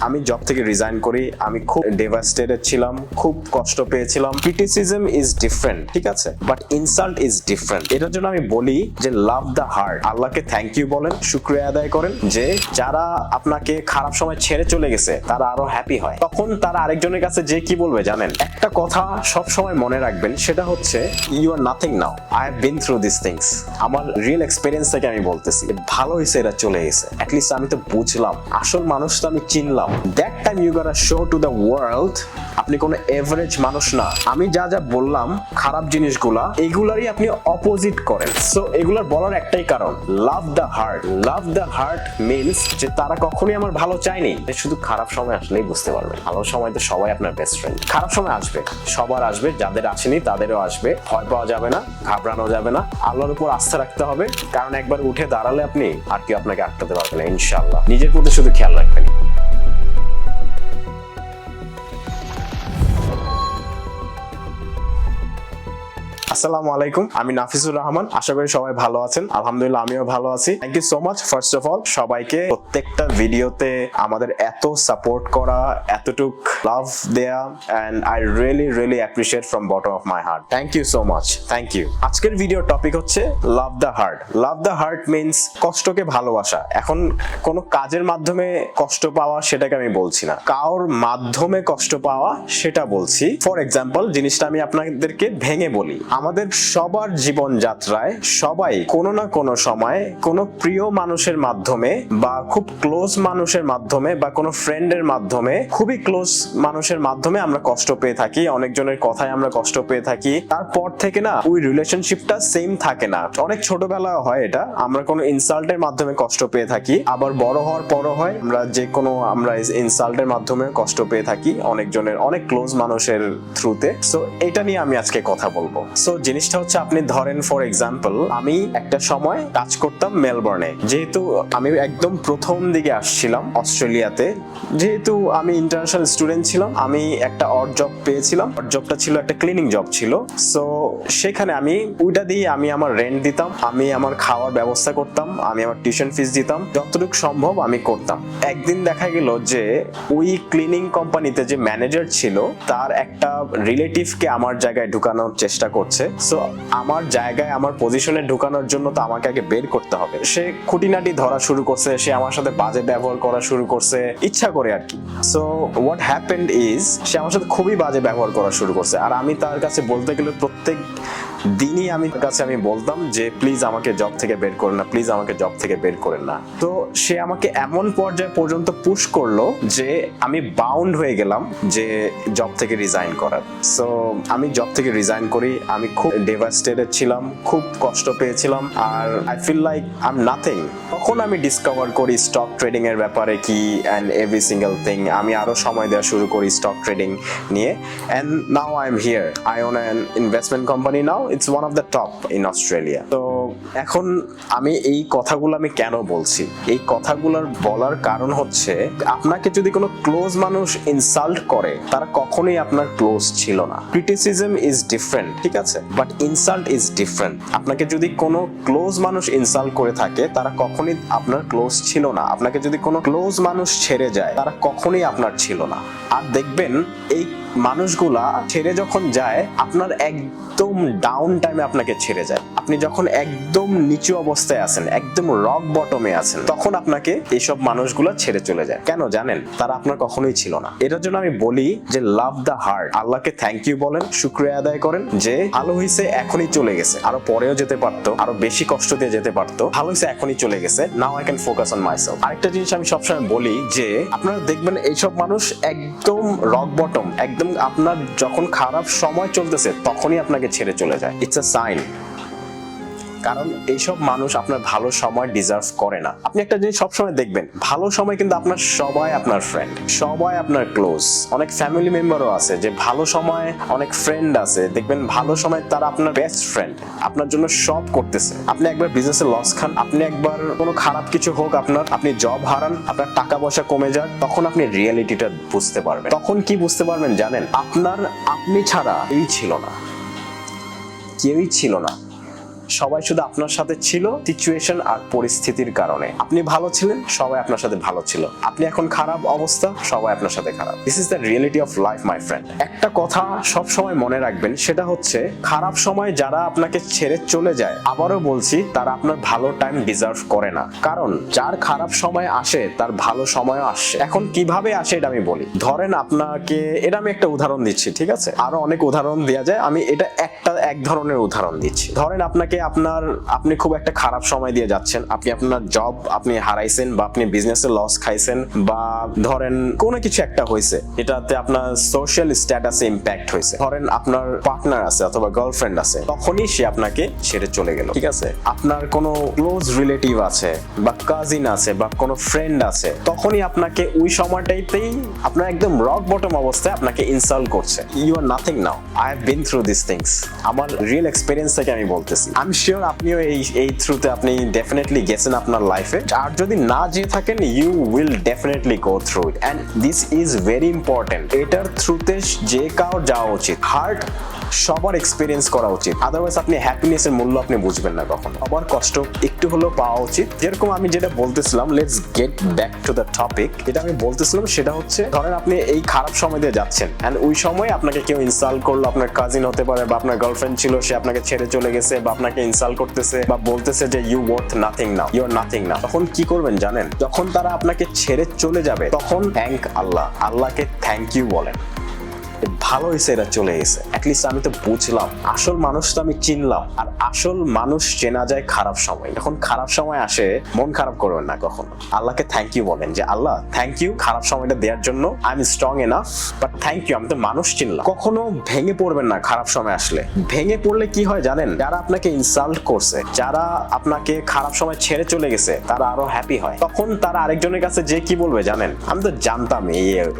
আমি জব থেকে রিজাইন করি, আমি খুব ডেভাস্টেটেড ছিলাম, খুব কষ্ট পেয়েছিলাম। ক্রিটিসিজম ইজ ডিফারেন্ট ঠিক আছে? বাট ইনসাল্ট ইজ ডিফারেন্ট এটার জন্য আমি বলি যে লাভ দ্য হার্ট আল্লাহকে থ্যাংক ইউ বলেন, শুক্রিয়া আদায় করেন যে, যারা আপনাকে খারাপ সময় ছেড়ে চলে গেছে, তারা আরও হ্যাপি হয়। তখন তারা আরেকজনের কাছে যে কি বলবে জানেন? একটা কথা সব সময় মনে রাখবেন, সেটা হচ্ছে you are nothing now I have been through this things আমার রিয়েল এক্সপিরিয়েন্স থেকে আমি বলতেছি। ভালো হয়েছে এটা চলে গেছে। অ্যাটলিস্ট আমি তো বুঝলাম। আসল মানুষ তো আমি চিনলাম। That time you gotta show to the world আপনি কোনো এভারেজ মানুষ না। আমি যা যা বললাম, খারাপ জিনিসগুলা এইগুলারই আপনি অপোজিট করেন। সো এগুলার বলার একটাই কারণ love the heart love the heart means যে তারা কখনোই আমার ভালো চায়নি। শুধু খারাপ সময় আসলেই বুঝতে পারবে। ভালো সময় তো সবাই আপনার বেস্ট ফ্রেন্ড খারাপ সময় আসবে। সবার আসবে, যাদের আসেনি তাদেরও আসবে। ভয় পাওয়া যাবে না, ঘাবড়ানো যাবে না। আল্লাহর উপর আস্থা রাখতে হবে। কারণ একবার উঠে দাঁড়ালে আপনি আর কেউ আপনাকে আটকাতে পারবে না ইনশাল্লাহ নিজের প্রতি শুধু খেয়াল রাখবেন। আসসালামু আলাইকুম। আমি নাফিসুর রহমান, আশা করি সবাই ভালো আছেন। আলহামদুলিল্লাহ, আমিও ভালো আছি। Thank you so much first of all সবাইকে প্রত্যেকটা ভিডিওতে আমাদের এত সাপোর্ট করা, এতটুক লাভ দেয়া and I really really appreciate from bottom of my heart thank you so much thank you আজকের ভিডিও টপিক হচ্ছে love the heart love the heart means কষ্টকে ভালোবাসা। এখন কোনো কাজের মাধ্যমে কষ্ট পাওয়া সেটাকে আমি বলছি না। কারোর মাধ্যমে কষ্ট পাওয়া সেটা বলছি। ফর এক্সাম্পল জিনিসটা আমি আপনাদেরকে ভেঙে বলি। আমাদের সবার জীবন যাত্রায় সবাই কোনো না কোনো সময় কোনো প্রিয় মানুষের মাধ্যমে বা খুব ক্লোজ মানুষের মাধ্যমে বা কোনো ফ্রেন্ডের মাধ্যমে, খুবই ক্লোজ মানুষের মাধ্যমে আমরা কষ্ট পেয়ে থাকি, অনেকজনের কথায় আমরা কষ্ট পেয়ে থাকি। তারপর থেকে না, ওই রিলেশনশিপটা সেম থাকে না। অনেক ছোটবেলা হয় এটা, আমরা কোনো ইনসাল্টের মাধ্যমে কষ্ট পেয়ে থাকি। আবার বড় হওয়ার পরও হয়, আমরা যে কোনো আমরা ইনসাল্টের মাধ্যমে কষ্ট পেয়ে থাকি অনেকজনের, অনেক ক্লোজ মানুষের থ্রুতে সো এটা নিয়ে আমি আজকে কথা বলব। সো জিনিসটা হচ্ছে আপনি ধরেন ফর এক্সাম্পল আমি একটা সময় কাজ করতাম মেলবোর্নে। যেহেতু আমি একদম প্রথম দিকে আসছিলাম অস্ট্রেলিয়াতে, যেহেতু আমি ইন্টারন্যাশনাল স্টুডেন্ট ছিলাম, আমি একটা অড জব পেয়েছিলাম। অড জবটা ছিল একটা ক্লিনিং জব ছিল। সো সেখানে আমি ওইটা দিয়ে আমি আমার রেন্ট দিতাম, আমি আমার খাওয়ার ব্যবস্থা করতাম, আমি আমার টিউশন ফিস দিতাম, যতটুকু সম্ভব আমি করতাম। একদিন দেখা গেল যে ওই ক্লিনিং কোম্পানিতে যে ম্যানেজার ছিল, তার একটা রিলেটিভকে আমার জায়গায় ঢুকানোর চেষ্টা করছে। সো আমার জায়গায়, আমার পজিশনে ঢুকানোর জন্য তো আমাকে আগে বের করতে হবে। সে খুঁটিনাটি ধরা শুরু করছে, সে আমার সাথে বাজে ব্যবহার করা শুরু করছে, ইচ্ছা করে আর কি। সো হোয়াট হ্যাপেন্ড ইজ সে আমার সাথে খুবই বাজে ব্যবহার করা শুরু করছে। আর আমি তার কাছে বলতে গেলে প্রত্যেক দিনই আমি কাছে আমি বলতাম যে, প্লিজ আমাকে জব থেকে বের করেন না, প্লিজ আমাকে জব থেকে বের করেন না। তো সে আমাকে এমন পর্যায়ে পর্যন্ত পুশ করল যে, আমি বাউন্ড হয়ে গেলাম যে জব থেকে রিজাইন করার। সো আমি জব থেকে রিজাইন করি, আমি খুব ডেভাস্টেটেড ছিলাম, খুব কষ্ট পেয়েছিলাম, আর I feel like I am nothing তখন আমি ডিসকভার করি স্টক ট্রেডিং এর ব্যাপারে কি অ্যান্ড এভরি সিঙ্গেল থিং আমি আরও সময় দেওয়া শুরু করি স্টক ট্রেডিং নিয়ে। And now I am here I own an investment company now it's one of the top in Australia তো এখন আমি এই কথাগুলো আমি কেন বলছি? এই কথাগুলোর বলার কারণ হচ্ছে, আপনাকে যদি কোনো ক্লোজ মানুষ ইনসাল্ট করে, তারা কখনোই আপনার ক্লোজ ছিল না। ক্রিটিসিজম ইজ ডিফারেন্ট ঠিক আছে? বাট ইনসাল্ট ইজ ডিফারেন্ট আপনাকে যদি কোনো ক্লোজ মানুষ ইনসাল্ট করে থাকে, তারা কখনোই আপনার ক্লোজ ছিল না। আপনাকে যদি কোনো ক্লোজ মানুষ ছেড়ে যায়, তারা কখনই আপনার ছিল না। আর দেখবেন, এই মানুষগুলা ছেড়ে যখন যায়, আপনার একদম ডাউন টাইমে আপনাকে ছেড়ে যায়। আপনি যখন একদম নিচু অবস্থায় আছেন, একদম রক বটমে আছেন, তখন আপনাকে এইসব মানুষগুলা ছেড়ে চলে যায়। কেন জানেন? তারা আপনার কখনোই ছিল না। এটার জন্য আমি বলি যে লাভ দ্য হার্ট আল্লাহকে থ্যাংক ইউ বলেন, শুক্রিয়া আদায় করেন যে, ভালো হয়েছে এখনই চলে গেছে। আরও পরেও যেতে পারতো, আরও বেশি কষ্ট দিয়ে যেতে পারতো। ভালো হয়েছে এখনই চলে গেছে। Now I can focus on myself আরেকটা জিনিস আমি সবসময় বলি যে, আপনারা দেখবেন এইসব মানুষ একদম রক বটম একদম আপনার যখন খারাপ সময় চলতেছে, তখনই আপনাকে ছেড়ে চলে যায়। ইটস আ সাইন কারণ এইসব মানুষ আপনার ভালো সময় ডিজার্ভ করে না। আপনি একটা জিনিস সবসময় দেখবেন, ভালো সময় কিন্তু আপনার সবাই আপনার ফ্রেন্ড সবাই আপনার ক্লোজ অনেক ফ্যামিলি মেম্বারও আছে যে ভালো সময় অনেক ফ্রেন্ড আছে, দেখবেন ভালো সময় তারা আপনার বেস্ট ফ্রেন্ড আপনার জন্য সব করতেছে। আপনি একবার বিজনেসে লস খান, আপনি একবার কোনো খারাপ কিছু হোক আপনার, আপনি জব হারান, আপনার টাকা পয়সা কমে যাক, তখন আপনি রিয়েলিটিটা বুঝতে পারবেন। তখন কি বুঝতে পারবেন জানেন? আপনার, আপনি ছাড়া এই ছিল না। কেউই ছিল না। সবাই শুধু আপনার সাথে ছিল সিচুয়েশন আর পরিস্থিতির কারণে। আপনি ভালো ছিলেন, সবাই আপনার সাথে ভালো ছিল। আপনি এখন খারাপ অবস্থা, সবাই আপনার সাথে খারাপ। This is the reality of life my friend একটা কথা সব সময় মনে রাখবেন, সেটা হচ্ছে খারাপ সময় যারা আপনাকে ছেড়ে চলে যায়, আবারও বলছি, তারা আপনার ভালো টাইম ডিজার্ভ করে না। কারণ যার খারাপ সময় আসে, তার ভালো সময়ও আসে এখন কীভাবে আসে এটা আমি বলি। ধরেন আপনাকে, এটা আমি একটা উদাহরণ দিচ্ছি, ঠিক আছে? আরও অনেক উদাহরণ দেওয়া যায়, আমি এটা একটা, এক ধরনের উদাহরণ দিচ্ছি। ধরেন আপনাকে আপনার, আপনি খুব একটা খারাপ সময় দিয়ে যাচ্ছেন। আপনি আপনার জব আপনি হারাইছেন বা আপনি বিজনেসে লস খাইছেন বা ধরেন কোনো কিছু একটা হয়েছে এটাতে আপনার সোশ্যাল স্ট্যাটাসে ইম্প্যাক্ট হয়েছে ধরেন আপনার পার্টনার আছে অথবা গার্লফ্রেন্ড আছে, তখনই সে আপনাকে ছেড়ে চলে গেল, ঠিক আছে? আপনার কোনো ক্লোজ রিলেটিভ আছে বা কাজিন আছে বা কোনো ফ্রেন্ড আছে, তখনই আপনাকে ওই সময়টাইতেই আপনার একদম রক বটম অবস্থায় আপনাকে ইনসাল্ট করছে। You are nothing now I have been through this things আমার রিয়েল এক্সপিরিয়েন্স থেকে আমি বলতেছি। আমি শিওর আপনিও এই এই থ্রুতে আপনি ডেফিনেটলি গেছেন আপনার লাইফে আর যদি না যেয়ে থাকেন you will definitely go through it and this is very important এটার থ্রুতে যে কারোর যাওয়া উচিত। হার্ট সবার এক্সপিরিয়েন্স করা উচিত। আদারওয়াইজ আপনি হ্যাপিনেসের মূল্য আপনি বুঝবেন না কখনো। সবার কষ্ট একটু হলেও পাওয়া উচিত। যেরকম আমি যেটা বলতেছিলাম let's get back to the topic যেটা আমি বলতেছিলাম, সেটা হচ্ছে, ধরেন আপনি এই খারাপ সময় দিয়ে যাচ্ছেন। অ্যান্ড ওই সময় আপনাকে কেউ ইনসাল্ট করল, আপনার কাজিন হতে পারে বা আপনার গার্লফ্রেন্ড ছিল, সে আপনাকে ছেড়ে চলে গেছে বা আপনাকে ইনসাল্ট করতেছে বা বলতেছে যে you worth nothing now you are nothing না তখন কি করবেন জানেন? যখন তারা আপনাকে ছেড়ে চলে যাবে, তখন থ্যাংক আল্লাহ, আল্লাহকে থ্যাংক ইউ বলেন। ভালো হয়েছে এটা চলে গেছে। অ্যাটলিস্ট আমি তো বুঝলাম, আসল মানুষ তো আমি চিনলাম। আর আসল মানুষ চেনা যায় খারাপ সময়। যখন খারাপ সময় আসে, মন খারাপ করবেন না কখনো। আল্লাহকে থ্যাংক ইউ বলেন যে, আল্লাহ থ্যাংক ইউ খারাপ সময়টা দেওয়ার জন্য I am strong enough but thank you আমি তো মানুষ চিনলাম। কখনো ভেঙে পড়বেন না খারাপ সময় আসলে। ভেঙে পড়লে কি হয় জানেন? যারা আপনাকে ইনসাল্ট করছে, যারা আপনাকে খারাপ সময় ছেড়ে চলে গেছে, তারা আরও হ্যাপি হয়। তখন তারা আরেকজনের কাছে যে কি বলবে জানেন? আমি তো জানতাম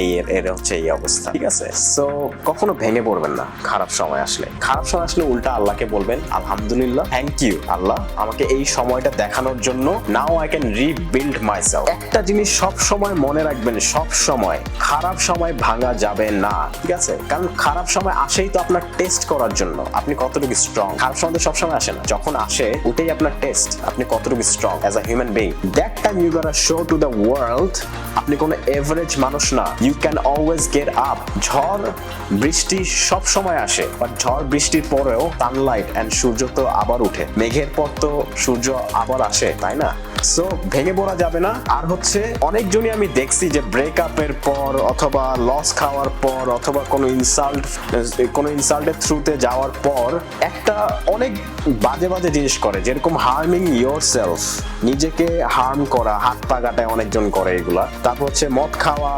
এই এর হচ্ছে এই অবস্থা, ঠিক আছে? সো কখনো ভেঙে পড়বেন না। খারাপ সময় আসলে। খারাপ সময় আসলে উল্টা আল্লাহকে বলবেন, আলহামদুলিল্লাহ থ্যাংক ইউ আল্লাহ, আমাকে এই সময়টা দেখানোর জন্য now I can rebuild myself একটা জিনিস সব সময় মনে রাখবেন, সব সময়। খারাপ সময় ভাঙা যাবে না, ঠিক আছে? কারণ খারাপ সময় আসেই তো আপনার টেস্ট করার জন্য। আপনি কতটুকু স্ট্রং খারাপ সময় তো সবসময় আসে না। যখন আসে, ওটাই আপনার টেস্ট আপনি কতটুকু strong as a human being that time you gotta show to the world আপনি কোনো এভারেজ মানুষ না। You can always get up ঝড় বৃষ্টি সব সময় আসে বাট ঝড় বৃষ্টির পরেও সানলাইট এন্ড সূর্য তো আবার উঠে মেঘের পর তো সূর্য আবার আসে, তাই না? সো ভেঙে পড়া যাবে না। আর হচ্ছে, অনেকজনই আমি দেখছি যে ব্রেকআপের পর অথবা লস খাওয়ার পর অথবা কোনো ইনসাল্ট কোনো ইনসাল্টের থ্রুতে যাওয়ার পর একটা অনেক বাজে বাজে জিনিস করে, যেরকম হার্মিং ইয়োর সেলফ নিজেকে হার্ম করা, হাত পা কাটায় অনেকজন করে এগুলা। তারপর হচ্ছে মদ খাওয়া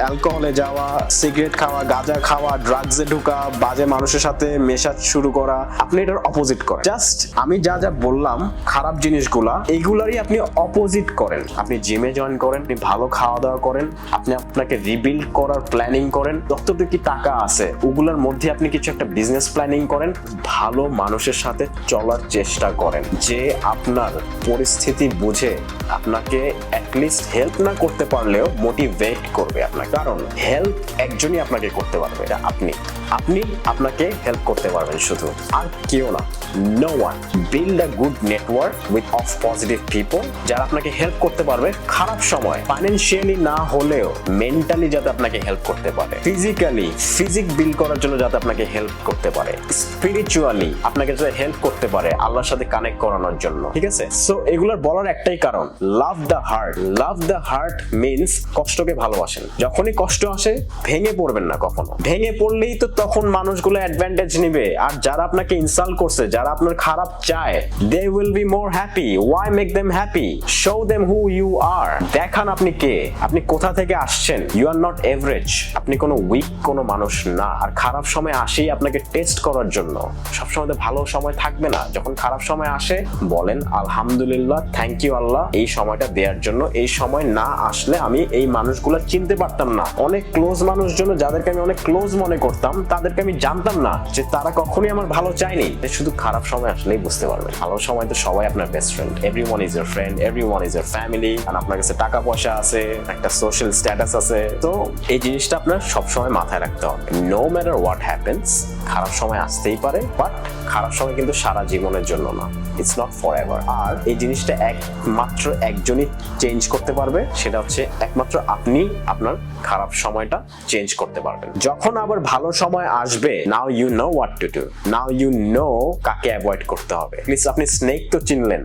অ্যালকোহলে যাওয়া সিগারেট খাওয়া, গাঁজা খাওয়া ড্রাগসে ঢুকা, বাজে মানুষের সাথে মেশা শুরু করা, আপনি এটার অপোজিট করেন। জাস্ট আমি যা যা বললাম, খারাপ জিনিসগুলা, এইগুলারই আপনি অপোজিট করেন। আপনি জিমে জয়েন করেন, আপনি ভালো খাওয়া দাওয়া করেন, আপনি আপনাকে রিবিল্ড করার প্ল্যানিং করেন। যতটুকু টাকা আছে, ওগুলোর মধ্যে আপনি কিছু একটা বিজনেস প্ল্যানিং করেন, ভালো মানুষের সাথে চলার চেষ্টা করেন। যে আপনার পরিস্থিতি বুঝে আপনাকে অ্যাটলিস্ট হেল্প না করতে পারলেও মোটিভেট করবে আপনাকে। কারণ হেল্প একজনই আপনাকে করতে আপনি। আপনি আপনাকে হেল্প করতে পারবেন শুধু। আর কেউ না। No one build a good network with of positive people যারা আপনাকে হেল্প করতে পারবে খারাপ সময়। ফাইন্যান্সিয়ালি না হলেও মেন্টালি যাতে আপনাকে হেল্প করতে পারে। ফিজিক্যালি ফিজিক করার জন্য যাতে আপনাকে হেল্প করতে পারে। স্পিরিচুয়ালি আপনাকে যাতে হেল্প করতে পারে আল্লাহর সাথে কানেক্ট করানোর জন্য। ঠিক আছে? সো এগুলোর বলার একটাই কারণ। Love the heart love the heart means কষ্টকে ভালোবাসেন। যখনই কষ্ট আসে, ভেঙে পড়বেন না কখনো। ভেঙে পড়লেই তো তখন মানুষগুলো অ্যাডভান্টেজ নিবে। আর যারা আপনাকে ইনসাল্ট করছে, যারা আপনার খারাপ চায় they will be more happy why make them happy show them who you are দেখান আপনি কে। আপনি কোথা থেকে আসছেন? ইউ আর নট এভারেজ আপনি কোনো উইক কোনো মানুষ না। আর খারাপ সময় আসেই আপনাকে টেস্ট করার জন্য। সবসময় তো ভালো সময় থাকবে না। যখন খারাপ সময় আসে, বলেন, আলহামদুলিল্লাহ থ্যাংক ইউ আল্লাহ, এই সময়টা দেওয়ার জন্য। এই সময় না আসলে আমি এই মানুষগুলো চিনতে পারতাম না। অনেক ক্লোজ মানুষজন যাদেরকে আমি অনেক ক্লোজ মনে করতাম, তাদেরকে আমি জানতাম না যে তারা কখনোই আমার ভালো চায়নি। শুধু খারাপ সময় আসলেই বুঝতে পারবেন ভালো সময় তো সবাই আপনার best friend everyone is your friend everyone is your family আর আপনার কাছে টাকা পয়সা আছে, একটা সোশ্যাল স্ট্যাটাস আছে। তো এই জিনিসটা আপনার সবসময় মাথায় রাখতে হবে। নো ম্যাটার হোয়াট হ্যাপেন্স খারাপ সময় আসতেই পারে বাট খারাপ সময় কিন্তু সারা জীবনের জন্য না। ইটস নট ফর এভার আর এই জিনিসটা একমাত্র একজনই চেঞ্জ করতে পারবে। সেটা হচ্ছে একমাত্র আপনি আপনার খারাপ সময়টা চেঞ্জ করতে পারবেন। যখন আবার ভালো সময় আসবে। Now you know what to do now you know কাকে অ্যাভয়েড করতে হবে। প্লিজ আপনি স্নেক তো চিনলেন।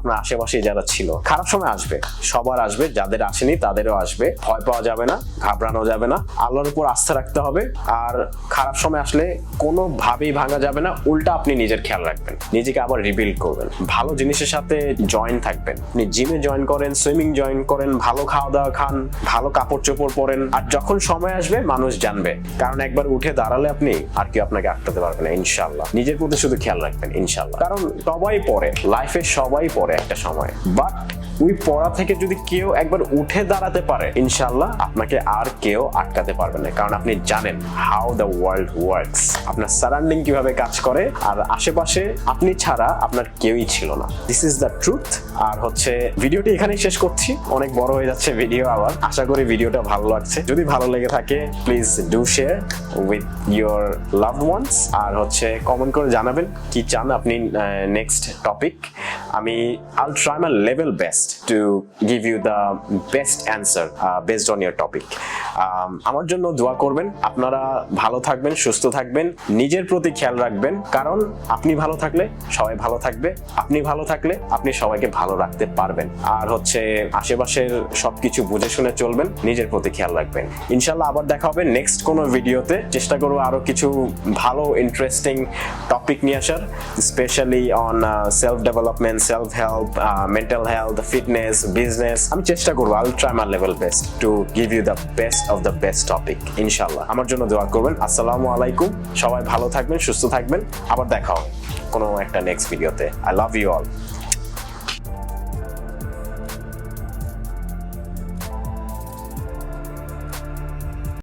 আপনার আশেপাশে যারা ছিল, খারাপ সময় আসবে, সবার আসবে, যাদের আসেনি তাদেরও আসবে, ভয় পাওয়া যাবে না, ঘাবড়ানো যাবে না, আল্লাহর উপর আস্থা রাখতে হবে, আর খারাপ সময় আসলে কোনোভাবেই ভাঙা যাবে না, উল্টা আপনি নিজের খেয়াল রাখবেন, নিজেকে আবার রিবিল্ড করবেন। ভালো জিনিসের সাথে জয়েন থাকবেন, আপনি জিমে জয়েন করেন সুইমিং জয়েন করেন, ভালো খাওয়া দাওয়া খান, ভালো কাপড় চোপড় পরেন, আর যখন সময় আসবে মানুষ জানবে, কারণ একবার উঠে দাঁড়ালে আপনি আর কেউ আপনাকে আটকাতে পারবে না ইনশাল্লাহ নিজের প্রতি শুধু খেয়াল রাখবেন ইনশাল্লাহ কারণ সবাই পরে লাইফে সবাই পড়ে একটা সময়। বাট ওই পড়া থেকে যদি কেউ একবার উঠে দাঁড়াতে পারে ইনশাল্লাহ আপনাকে আর কেউ আটকাতে পারবে না। কারণ আপনি জানেন হাউ দ্য ওয়ার্ল্ড ওয়ার্কস আপনার সারাউন্ডিং কীভাবে কাজ করে, আর আশেপাশে আপনি ছাড়া আপনার কেউই ছিল না। দিস ইজ দ্য ট্রুথ আর হচ্ছে, ভিডিওটি এখানেই শেষ করছি। অনেক বড় হয়ে যাচ্ছে ভিডিও আবার। আশা করি ভিডিওটা ভালো লাগছে। যদি ভালো লেগে থাকে please do share with your love ones আর হচ্ছে কমেন্ট করে জানাবেন কি চান আপনি নেক্সট টপিক আমি I'll try my level best to give you the best answer based on your topic আমার জন্য দোয়া করবেন, আপনারা ভালো থাকবেন, সুস্থ থাকবেন, নিজের প্রতি খেয়াল রাখবেন, কারণ আপনি ভালো থাকলে সবাই ভালো থাকবে, আপনি ভালো থাকলে আপনি সবাইকে ভালো রাখতে পারবেন। আর হচ্ছে আশেপাশের সবকিছু বুঝে শুনে চলবেন, নিজের প্রতি খেয়াল রাখবেন। ইনশাল্লাহ আবার দেখা হবে নেক্সট কোনো ভিডিওতে। চেষ্টা করব আরও কিছু ভালো ইন্টারেস্টিং টপিক নিয়ে আসার specially on self development self help mental health fitness business আমি চেষ্টা করব will try my level best to give you the best of the best topic ইনশাল্লাহ আমার জন্য দোয়া করবেন। আসসালামু আলাইকুম। সবাই ভালো থাকবেন, সুস্থ থাকবেন। আবার দেখা হবে কোনো একটা নেক্সট ভিডিওতে আই লাভ ইউ অল